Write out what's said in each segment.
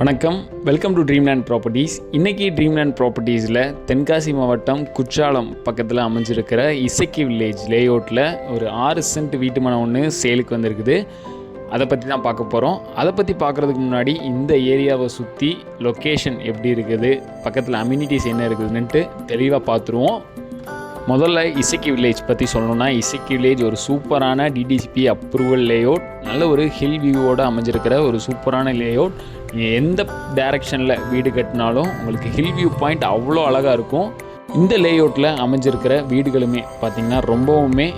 வணக்கம். Welcome to Dreamland properties இன்றைக்கி Dreamland ப்ராப்பர்ட்டிஸில் தென்காசி மாவட்டம் குற்றாலம் பக்கத்தில் அமைஞ்சிருக்கிற இசக்கி வில்லேஜ் லேஅவுட்டில் ஒரு ஆறு சென்ட் வீட்டு மனை ஒன்று சேலுக்கு வந்திருக்குது. அதை பற்றி தான் பார்க்க போகிறோம் அதை பற்றி பார்க்குறதுக்கு முன்னாடி இந்த ஏரியாவை சுற்றி லொக்கேஷன் எப்படி இருக்குது பக்கத்தில் அம்யூனிட்டிஸ் என்ன இருக்குதுன்னுட்டு தெளிவாக பார்த்துருவோம். முதல்ல இசக்கி வில்லேஜ் பற்றி சொல்லணும்னா இசக்கி வில்லேஜ் ஒரு சூப்பரான டிடிசிபி அப்ரூவல் லேஅவுட் நல்ல ஒரு ஹில் வியூவோடு அமைஞ்சிருக்கிற ஒரு சூப்பரான லேஅவுட் எந்த டைரக்ஷனில் வீடு கட்டினாலும் உங்களுக்கு ஹில் வியூ பாயிண்ட் அவ்வளோ அழகாக இருக்கும். இந்த லேஅவுட்டில் அமைஞ்சிருக்கிற வீடுகளுமே பார்த்திங்கன்னா ரொம்பவுமே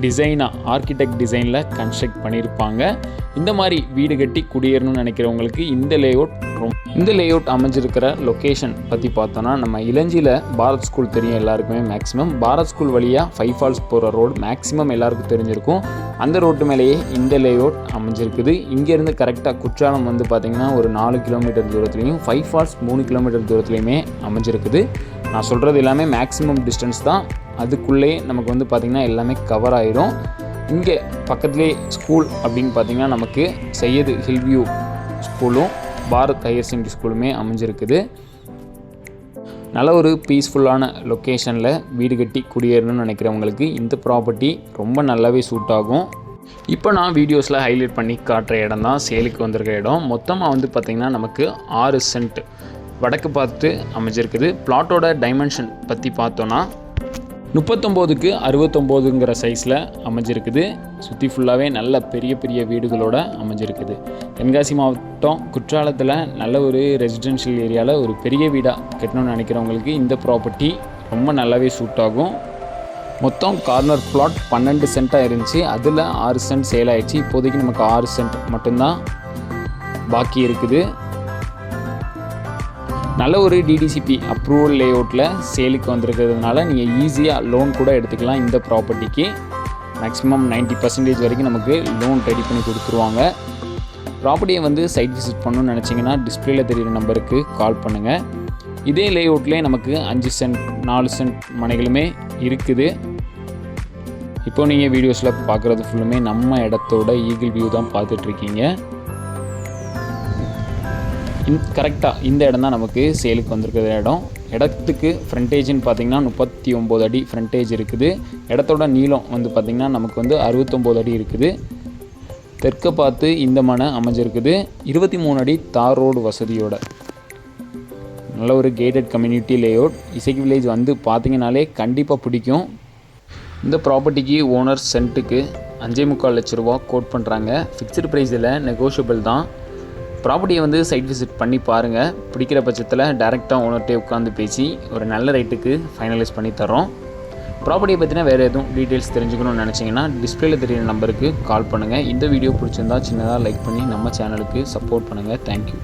டிசைனாக ஆர்கிடெக்ட் டிசைனில் கன்ஸ்ட்ரக்ட் பண்ணியிருப்பாங்க. இந்த மாதிரி வீடு கட்டி குடியேறணும்னு நினைக்கிறவங்களுக்கு இந்த லேஅவுட் ரொம்ப இந்த லேஅவுட் அமைஞ்சிருக்கிற லொக்கேஷன் பற்றி பார்த்தோன்னா நம்ம இளஞ்சியில் பாரத் ஸ்கூல் தெரியும் எல்லாருக்குமே மேக்ஸிமம் பாரத் ஸ்கூல் வழியாக ஃபைவ் ஃபால்ஸ் போகிற ரோடு மேக்ஸிமம் எல்லாருக்கும் தெரிஞ்சிருக்கும். அந்த ரோட்டு மேலேயே இந்த லேஅவுட் அமைஞ்சிருக்குது. இங்கேருந்து கரெக்டாக குற்றாலம் வந்து பார்த்திங்கன்னா ஒரு நாலு கிலோமீட்டர் தூரத்துலேயும் ஃபைவ் ஃபால்ஸ் மூணு கிலோமீட்டர் தூரத்துலையுமே அமைஞ்சிருக்குது. நான் சொல்கிறது எல்லாமே மேக்ஸிமம் டிஸ்டன்ஸ் தான். அதுக்குள்ளேயே நமக்கு வந்து பார்த்திங்கன்னா எல்லாமே கவர் ஆயிரும். இங்கே பக்கத்துலேயே ஸ்கூல் அப்படின்னு பார்த்திங்கன்னா நமக்கு சையது ஹில்வியூ ஸ்கூலும் பாரத் ஹையர் செகண்டரி ஸ்கூலுமே அமைஞ்சிருக்குது. நல்ல ஒரு பீஸ்ஃபுல்லான லொக்கேஷனில் வீடு கட்டி குடியேறணும்னு நினைக்கிறவங்களுக்கு இந்த ப்ராப்பர்ட்டி ரொம்ப நல்லாவே சூட் ஆகும். இப்போ நான் வீடியோஸில் ஹைலைட் பண்ணி காட்டுற இடம் தான் சேலுக்கு வந்திருக்கிற இடம். மொத்தமாக வந்து பார்த்திங்கன்னா நமக்கு ஆறு சென்ட் வடக்கு பார்த்து அமைஞ்சிருக்குது. பிளாட்டோட டைமென்ஷன் பற்றி பார்த்தோன்னா முப்பத்தொம்போதுக்கு அறுபத்தொம்போதுங்கிற சைஸில் அமைஞ்சிருக்குது. சுற்றி ஃபுல்லாகவே நல்ல பெரிய பெரிய வீடுகளோட அமைஞ்சிருக்குது. தென்காசி மாவட்டம் குற்றாலத்தில் நல்ல ஒரு ரெசிடென்ஷியல் ஏரியாவில் ஒரு பெரிய வீடாக கட்டணும்னு நினைக்கிறவங்களுக்கு இந்த ப்ராப்பர்ட்டி ரொம்ப நல்லாவே சூட் ஆகும். மொத்தம் கார்னர் பிளாட் பன்னெண்டு சென்ட்டாக இருந்துச்சு. அதில் ஆறு சென்ட் சேல் ஆயிடுச்சு. இப்போதைக்கு நமக்கு ஆறு சென்ட் மட்டும்தான் பாக்கி இருக்குது. நல்ல ஒரு டிடிசிபி அப்ரூவல் லேஅவுட்டில் சேலுக்கு வந்திருக்கிறதுனால நீங்கள் ஈஸியாக லோன் கூட எடுத்துக்கலாம் இந்த ப்ராப்பர்ட்டிக்கு மேக்ஸிமம் 90% பர்சன்டேஜ் வரைக்கும் நமக்கு லோன் ரெடி பண்ணி கொடுத்துருவாங்க. ப்ராப்பர்ட்டியை வந்து சைட் விசிட் பண்ணணும்னு நினச்சிங்கன்னா டிஸ்பிளேல தெரிகிற நம்பருக்கு கால் பண்ணுங்கள் இதே லேஅவுட்லேயே நமக்கு அஞ்சு சென்ட் நாலு சென்ட் மனைகளுமே இருக்குது. இப்போ நீங்கள் வீடியோஸில் பார்க்குறது ஃபுல்லுமே நம்ம இடத்தோட ஈகிள் வியூ தான் பார்த்துட்ருக்கீங்க இன் கரெக்டாக இந்த இடம் தான் நமக்கு சேலுக்கு வந்திருக்கிற இடம். இடத்துக்கு ஃப்ரண்டேஜ்னு பார்த்தீங்கன்னா முப்பத்தி ஒம்பது அடி ஃப்ரண்டேஜ் இருக்குது. இடத்தோட நீளம் வந்து பார்த்திங்கன்னா நமக்கு வந்து அறுபத்தொம்போது அடி இருக்குது. தெற்க பார்த்து இந்த மனை அமைஞ்சிருக்குது. இருபத்தி மூணு அடி தார் ரோடு வசதியோட. நல்ல ஒரு கேட்டட் கம்யூனிட்டி லேஅவுட் இசைக்கு வில்லேஜ் வந்து பார்த்தீங்கனாலே கண்டிப்பாக பிடிக்கும். இந்த ப்ராப்பர்ட்டிக்கு ஓனர் சென்ட்டுக்கு அஞ்சே முக்கால் லட்ச ரூபா கோட் பண்ணுறாங்க ஃபிக்ஸ்டு ப்ரைஸில் நெகோஷியபிள் தான். ப்ராப்பர்ட்டியை வந்து சைட் விசிட் பண்ணி பாருங்கள் பிடிக்கிற பட்சத்தில் டேரெக்டாக ஓனர்கிட்டே உட்காந்து பேசி ஒரு நல்ல ரேட்டுக்கு ஃபைனலைஸ் பண்ணி தரோம் ப்ராப்பர்ட்டியை பற்றினா வேறு எதுவும் டீட்டெயில்ஸ் தெரிஞ்சுக்கணும்னு நினச்சிங்கன்னா டிஸ்பிளேல தெரியுற நம்பருக்கு கால் பண்ணுங்கள் இந்த வீடியோ பிடிச்சிருந்தா சின்னதாக லைக் பண்ணி நம்ம சேனலுக்கு சப்போர்ட் பண்ணுங்கள் தேங்க்யூ